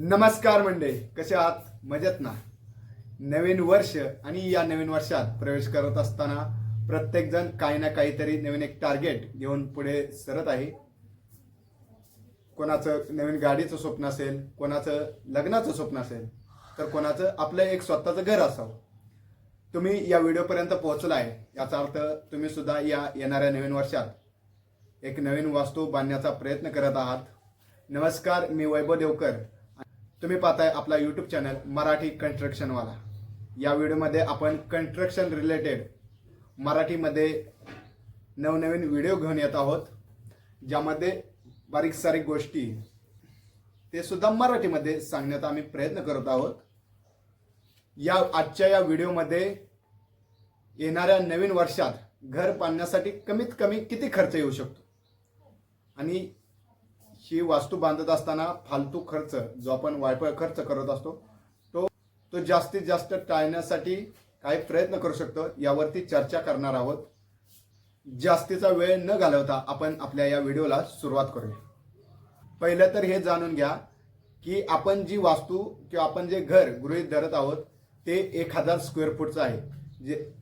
नमस्कार मंडळी कसे आहात? मजेत ना? नवीन वर्ष आणि या नवीन वर्षात प्रवेश करत असताना प्रत्येकजण काही ना काहीतरी नवीन एक टार्गेट घेऊन पुढे सरत आहे. कोणाचं नवीन गाडीचं स्वप्न असेल कोणाचं लग्नाचं स्वप्न असेल तर कोणाचं आपलं एक स्वतःचं घर असावं. तुम्ही या व्हिडिओपर्यंत पोहोचला आहे याचा अर्थ तुम्ही सुद्धा या येणाऱ्या नवीन वर्षात एक नवीन वास्तू बांधण्याचा प्रयत्न करत आहात. नमस्कार मी वैभव देवकर. तुम्ही पाहताय आपला यूट्यूब चॅनल मराठी कन्स्ट्रक्शनवाला या व्हिडिओमध्ये आपण कन्स्ट्रक्शन रिलेटेड मराठीमध्ये नवनवीन व्हिडिओ घेऊन येत आहोत ज्यामध्ये बारीक सारीक गोष्टी ते सुद्धा मराठीमध्ये सांगण्याचा आम्ही प्रयत्न करत आहोत. या आजच्या या व्हिडिओमध्ये येणाऱ्या नवीन वर्षात घर बांधण्यासाठी कमीत कमी किती खर्च येऊ शकतो? आणि ही वास्तू बांधत असताना फालतू खर्च जो आपण वायफळ खर्च करत असतो तो तो जास्तीत जास्त टाळण्यासाठी काही प्रयत्न करू शकतो यावरती चर्चा करणार आहोत. जास्तीचा वेळ न घालवता आपण आपल्या या व्हिडिओला सुरुवात करूया. पहिलं तर हे जाणून घ्या की आपण जी वास्तू किंवा आपण जे घर गृहीत धरत आहोत ते एक हजार स्क्वेअर फूटचं आहे. जे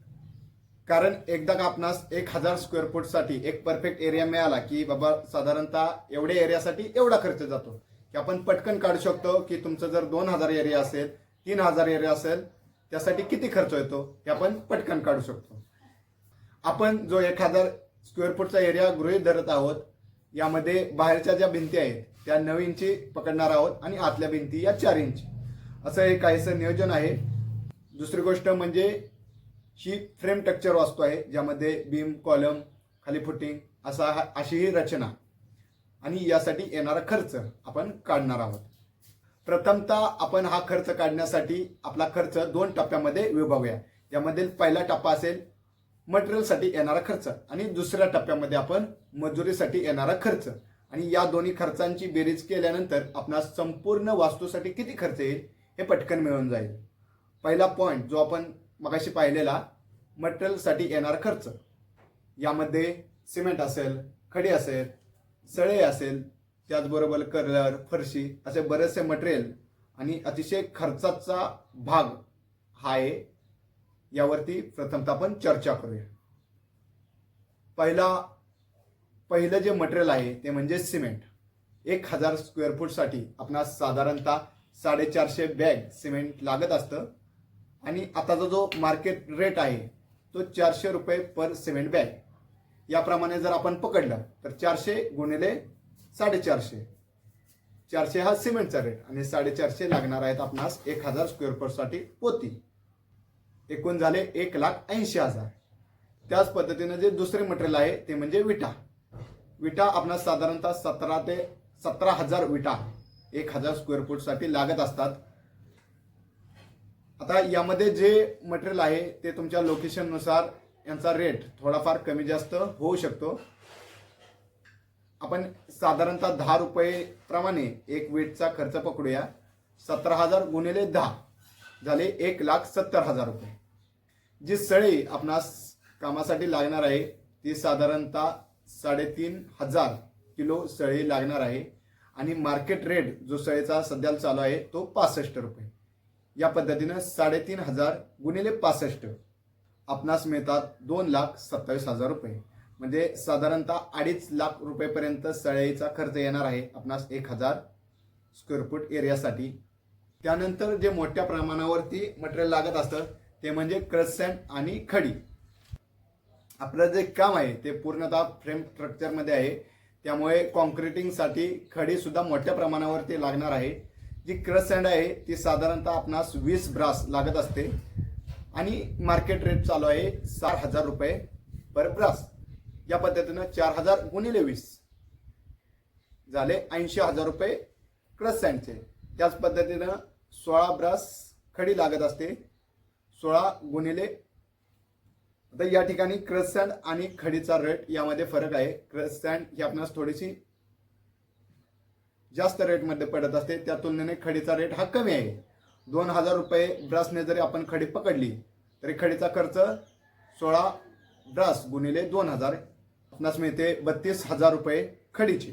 कारण एकदा का आपणास एक हजार स्क्वेअर फूटसाठी एक परफेक्ट एरिया मिळाला की बाबा साधारणतः एवढ्या एरियासाठी एवढा खर्च जातो. की आपण पटकन काढू शकतो की तुमचं जर दोन हजार एरिया असेल तीन हजार एरिया असेल त्यासाठी किती खर्च येतो हे आपण पटकन काढू शकतो. आपण जो एक हजार स्क्वेअर फूटचा एरिया गृहीत धरत आहोत यामध्ये बाहेरच्या ज्या भिंती आहेत त्या नऊ इंची पकडणार आहोत आणि आतल्या भिंती या चार इंची असं हे काहीसं नियोजन आहे. दुसरी गोष्ट म्हणजे ही फ्रेम टेक्चर वास्तू आहे ज्यामध्ये बीम कॉलम खाली फुटिंग असा अशी ही रचना. आणि यासाठी येणारा खर्च आपण काढणार आहोत. प्रथमतः आपण हा खर्च काढण्यासाठी आपला खर्च दोन टप्प्यामध्ये विभागूया. यामध्ये पहिला टप्पा असेल मटेरियलसाठी येणारा खर्च आणि दुसऱ्या टप्प्यामध्ये आपण मजुरीसाठी येणारा खर्च. आणि या दोन्ही खर्चांची बेरीज केल्यानंतर आपणास संपूर्ण वास्तूसाठी किती खर्च येईल हे पटकन मिळून जाईल. पहिला पॉईंट जो आपण मगाशी पाहिलेला मटेरियलसाठी येणारा खर्च. यामध्ये सिमेंट असेल खडी असेल सळे असेल त्याचबरोबर कलर फरशी असे बरेचसे मटेरियल आणि अतिशय खर्चाचा भाग हा आहे. यावरती प्रथमतः आपण चर्चा करूया. पहिला पहिलं जे मटेरियल आहे ते म्हणजे सिमेंट. एक हजार स्क्वेअर फूटसाठी आपणास साधारणतः साडेचारशे बॅग सिमेंट लागत असतं. आणि आताचा जो मार्केट रेट आहे तो चारशे रुपये पर सिमेंट बॅग याप्रमाणे जर आपण पकडलं तर चारशे गुणिले साडेचारशे. चारशे हा सिमेंटचा रेट आणि साडेचारशे लागणार आहेत आपणास एक हजार स्क्वेअर फूटसाठी पोती. एकूण झाले एक लाख ऐंशी हजार. त्याच पद्धतीनं जे दुसरे मटेरियल आहे ते म्हणजे विटा. विटा आपणास साधारणतः सतरा ते सतरा हजार विटा एक हजार स्क्वेअर फूटसाठी लागत असतात. आता यामध्ये जे मटेरियल आहे ते तुमच्या लोकेशननुसार यांचा रेट थोडाफार कमी जास्त होऊ शकतो. आपण साधारणतः दहा रुपये प्रमाणे एक वेटचा खर्च पकडूया. सतरा हजार गुणिले दहा झाले एक लाख सत्तर हजार रुपये. जी सळी आपणास कामासाठी लागणार आहे ती साधारणतः साडेतीन हजार किलो सळी लागणार आहे. आणि मार्केट रेट जो सळीचा सध्या चालू आहे तो पासष्ट रुपये. या पद्धतीनं साडेतीन हजार गुणिले पासष्ट. आपणास मिळतात दोन लाख सत्तावीस हजार रुपये. म्हणजे साधारणतः अडीच लाख रुपयेपर्यंत सळईचा खर्च येणार आहे आपणास एक हजार स्क्वेअर फूट एरियासाठी त्यानंतर जे मोठ्या प्रमाणावरती मटेरियल लागत असतं ते म्हणजे क्रस सँड आणि खडी. आपलं जे काम आहे ते पूर्णतः फ्रेम स्ट्रक्चरमध्ये आहे. त्यामुळे कॉन्क्रिटिंगसाठी खडीसुद्धा मोठ्या प्रमाणावरती लागणार आहे. जी क्रस सँड आहे ती साधारणतः आपणास वीस ब्रास लागत असते. आणि मार्केट रेट चालू आहे सात हजार रुपये पर ब्रास. या पद्धतीनं चार हजार गुणिले वीस झाले ऐंशी हजार रुपये क्रस सँडचे. त्याच पद्धतीनं सोळा ब्रास खडी लागत असते. सोळा गुणिले आता या ठिकाणी क्रस सँड आणि खडीचा रेट यामध्ये फरक आहे. क्रस सँड ही आपणास थोडीशी जास्त रेटमध्ये पडत असते. त्या तुलनेने खडीचा रेट हा कमी आहे. दोन हजार रुपये ब्रासने जरी आपण खडी पकडली तरी खडीचा खर्च सोळा ब्रास गुणिले दोन हजार आपणास मिळते बत्तीस हजार रुपये खडीची.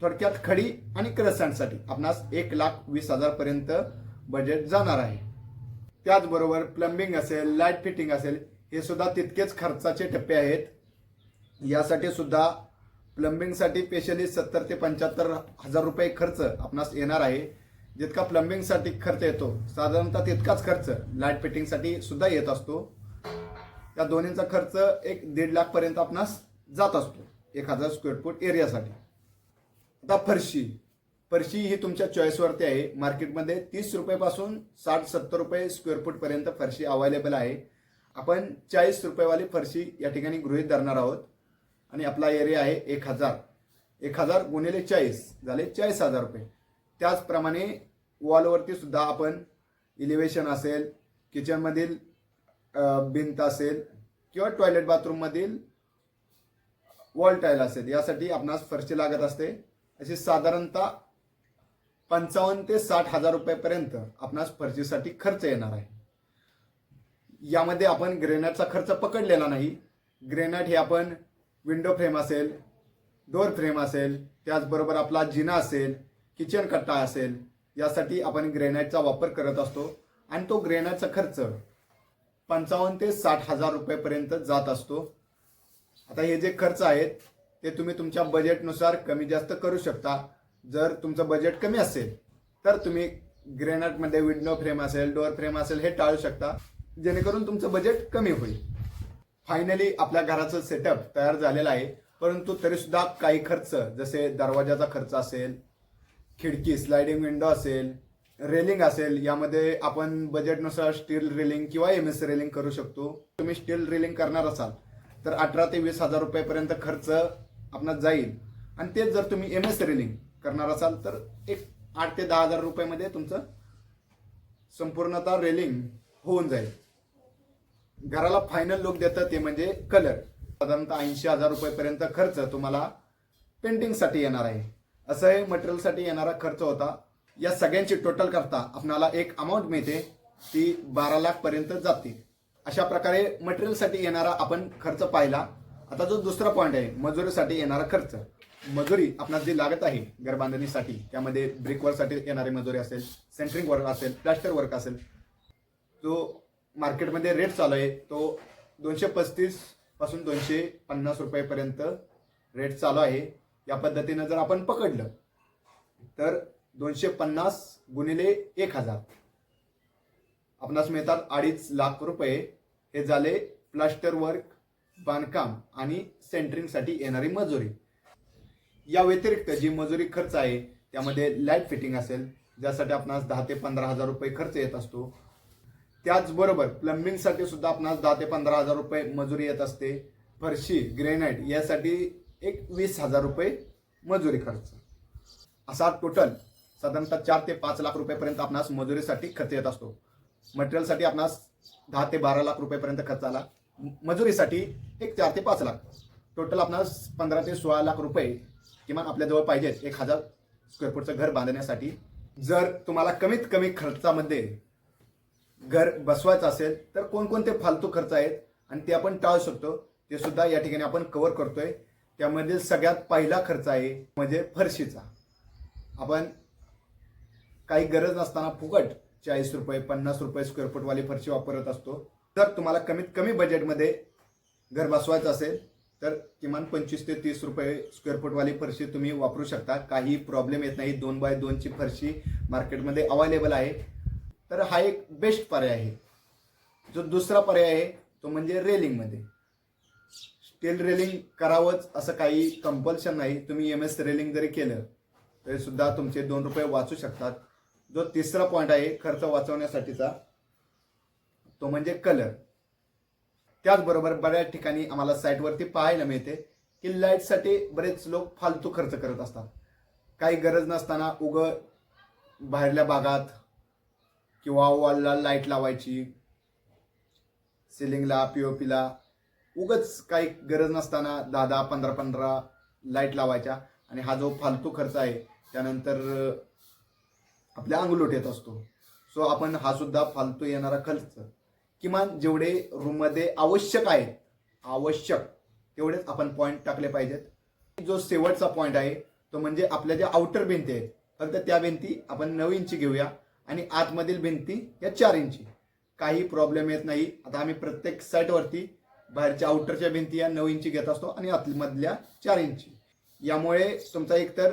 थोडक्यात खडी आणि क्रसांसाठी आपणास एक लाख वीस हजारपर्यंत बजेट जाणार आहे. त्याचबरोबर प्लंबिंग असेल लाइट फिटिंग असेल हे सुद्धा तितकेच खर्चाचे टप्पे आहेत. यासाठी सुद्धा प्लंबिंगसाठी स्पेशली सत्तर ते पंच्याहत्तर हजार रुपये खर्च आपणास येणार आहे. जितका प्लंबिंगसाठी खर्च येतो साधारणतः तितकाच खर्च लाइट फिटिंगसाठी सुद्धा येत असतो. त्या दोन्हींचा खर्च एक दीड लाखपर्यंत आपणास जात असतो एक हजार स्क्वेअर फूट एरियासाठी आता फरशी. फरशी ही तुमच्या चॉईसवरती आहे. मार्केटमध्ये तीस रुपयेपासून साठ सत्तर रुपये स्क्वेअर फूटपर्यंत फरशी अवेलेबल आहे. आपण चाळीस रुपयेवाली फरशी या ठिकाणी गृहीत धरणार आहोत. आणि आपला एरिया आहे एक हजार. एक हजार गुणिले चाळीस झाले चाळीस हजार रुपये. त्याचप्रमाणे वॉलवरती सुद्धा आपण इलिव्हेशन असेल किचनमधील भिंत असेल किंवा टॉयलेट बाथरूममधील वॉल टाईल असेल यासाठी आपणास फरशी लागत असते. अशी साधारणतः पंचावन्न ते साठ हजार रुपयेपर्यंत आपणास फरशीसाठी खर्च येणार आहे. यामध्ये आपण ग्रेनाईटचा खर्च पकडलेला नाही. ग्रेनाईट हे आपण विंडो फ्रेम असेल डोअर फ्रेम असेल त्याचबरोबर आपला जिना असेल किचन कट्टा असेल यासाठी आपण ग्रेनाईटचा वापर करत असतो. आणि तो ग्रेनाईटचा खर्च पंचावन्न ते साठ हजार रुपयेपर्यंत जात असतो. आता हे जे खर्च आहेत ते तुम्ही तुमच्या बजेटनुसार कमी जास्त करू शकता. जर तुमचं बजेट कमी असेल तर तुम्ही ग्रेनाईटमध्ये विंडो फ्रेम असेल डोअर फ्रेम असेल हे टाळू शकता. जेणेकरून तुमचं बजेट कमी होईल. फायनली आपल्या घराचं सेटअप तयार झालेलं आहे. परंतु तरी सुद्धा काही खर्च जसे दरवाजाचा खर्च असेल खिडकी स्लायडिंग विंडो असेल रेलिंग असेल यामध्ये आपण बजेटनुसार स्टील रेलिंग किंवा एम एस रेलिंग करू शकतो. तुम्ही स्टील रेलिंग करणार असाल तर अठरा ते वीस हजार रुपयेपर्यंत खर्च आपणास जाईल. आणि तेच जर तुम्ही एम एस रेलिंग करणार असाल तर एक आठ ते दहा हजार रुपयामध्ये तुमचं संपूर्णतः रेलिंग होऊन जाईल. घराला फायनल लुक देतं ते म्हणजे कलर साधारणतः ऐंशी हजार रुपयेपर्यंत खर्च तुम्हाला पेंटिंगसाठी येणार आहे. असं हे मटेरियलसाठी येणारा खर्च होता. या सगळ्यांची टोटल करता आपणाला एक अमाऊंट मिळते ती बारा लाख पर्यंत जाते. अशा प्रकारे मटेरियलसाठी येणारा आपण खर्च पाहिला. आता जो दुसरा पॉईंट आहे मजुरीसाठी येणारा खर्च. मजुरी आपणास जी लागत आहे घर बांधणीसाठी त्यामध्ये ब्रिक वर्कसाठी येणारी मजुरी असेल सेंटरिंग वर्क असेल प्लास्टर वर्क असेल जो मार्केटमध्ये रेट चालू आहे. तो दोनशे पस्तीसपासून दोनशे पन्नास रुपयेपर्यंत रेट चालू आहे. या पद्धतीनं जर आपण पकडलं तर दोनशे पन्नास गुणिले एक हजार. आपणास मिळतात अडीच लाख रुपये. हे झाले प्लास्टर वर्क बांधकाम आणि सेंटरिंगसाठी येणारी मजुरी. या व्यतिरिक्त जी मजुरी खर्च आहे त्यामध्ये लाइट फिटिंग असेल ज्यासाठी आपणास दहा ते पंधरा हजार रुपये खर्च येत असतो. त्याचबरोबर प्लंबिंगसाठी सुद्धा आपणास दहा ते पंधरा हजार रुपये मजुरी येत असते. फरशी ग्रेनाईट यासाठी एक वीस हजार रुपये मजुरी खर्च. असा टोटल साधारणतः चार ते पाच लाख रुपयेपर्यंत आपणास मजुरीसाठी खर्च येत असतो. मटेरियलसाठी आपणास दहा ते बारा लाख रुपयेपर्यंत खर्च आला मजुरीसाठी एक चार ते पाच लाख. टोटल आपणास पंधरा ते सोळा लाख रुपये किमान आपल्याजवळ पाहिजेत एक हजार स्क्वेअर फूटचं घर बांधण्यासाठी. जर तुम्हाला कमीत कमी खर्चामध्ये घर बसवायचं असेल तर कोणकोणते फालतू खर्च आहेत आणि ते आपण टाळू शकतो. ते सुद्धा या ठिकाणी आपण कव्हर करतोय. त्यामध्ये सगळ्यात पहिला खर्च आहे म्हणजे फरशीचा. आपण काही गरज नसताना फुकट चाळीस रुपये पन्नास रुपये स्क्वेअर फूटवाली फरशी वापरत असतो. तर तुम्हाला कमीत कमी बजेटमध्ये घर बसवायचं असेल तर किमान पंचवीस ते तीस रुपये स्क्वेअर फूटवाली फरशी तुम्ही वापरू शकता. काही प्रॉब्लेम येत नाही. दोन बाय दोनची फरशी मार्केटमध्ये अवेलेबल आहे. तर हा एक बेस्ट पर्याय आहे. जो दुसरा पर्याय आहे तो म्हणजे रेलिंगमध्ये स्टील रेलिंग करावंच असं काही कंपल्शन नाही. तुम्ही एम एस रेलिंग जरी केलं तरी सुद्धा तुमचे दोन रुपये वाचू शकतात. जो तिसरा पॉईंट आहे खर्च वाचवण्यासाठीचा तो म्हणजे कलर त्याचबरोबर बऱ्याच ठिकाणी आम्हाला साईटवरती पाहायला मिळते की लाईटसाठी बरेच लोक फालतू खर्च करत असतात. काही गरज नसताना उग बाहेरल्या भागात किंवा वॉलला लाइट लावायची. सिलिंगला पीओपीला उगच काही गरज नसताना दहा दहा पंधरा पंधरा लाइट लावायच्या. आणि हा जो फालतू खर्च आहे त्यानंतर आपल्या अंगलोट येत असतो. सो आपण हा सुद्धा फालतू येणारा खर्च. किमान जेवढे रूममध्ये आवश्यक आहे आवश्यक तेवढेच आपण पॉईंट टाकले पाहिजेत. जो शेवटचा पॉईंट आहे तो म्हणजे आपल्या ज्या आउटर भिंती आहेत फक्त त्या भिंती आपण नऊ इंची घेऊया. आणि आतमधील भिंती या चार इंची. काही प्रॉब्लेम येत नाही. आता आम्ही प्रत्येक साईटवरती बाहेरच्या आउटरच्या भिंती या नऊ इंची घेत असतो आणि आतमधल्या चार इंची. यामुळे तुमचा एकतर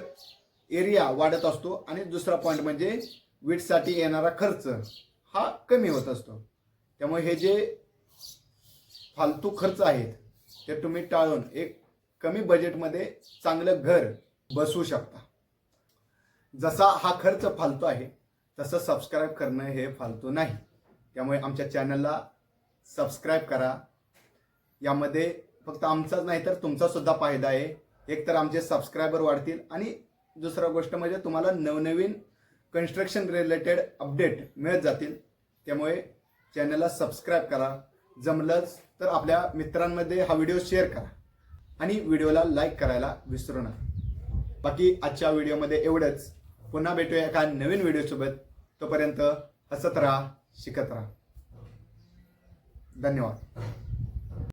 एरिया वाढत असतो आणि दुसरा पॉईंट म्हणजे वीटसाठी येणारा खर्च हा कमी होत असतो. त्यामुळे हे जे फालतू खर्च आहेत ते तुम्ही टाळून एक कमी बजेटमध्ये चांगलं घर बसवू शकता. जसा हा खर्च फालतू आहे तसं सबस्क्राईब करणं हे फालतू नाही. त्यामुळे आमच्या चॅनलला सबस्क्राईब करा. यामध्ये फक्त आमचाच नाही तर तुमचासुद्धा फायदा आहे. एक तर आमचे सबस्क्रायबर वाढतील आणि दुसरा गोष्ट म्हणजे तुम्हाला नवनवीन कन्स्ट्रक्शन रिलेटेड अपडेट मिळत जातील. त्यामुळे चॅनलला सबस्क्राईब करा. जमलंच तर आपल्या मित्रांमध्ये हा व्हिडिओ शेअर करा. आणि व्हिडिओला लाईक करायला विसरू नका. बाकी आजच्या व्हिडिओमध्ये एवढंच. पुन्हा भेटूया एका नवीन व्हिडिओसोबत. तोपर्यंत हसत राहा शिकत राहा. धन्यवाद.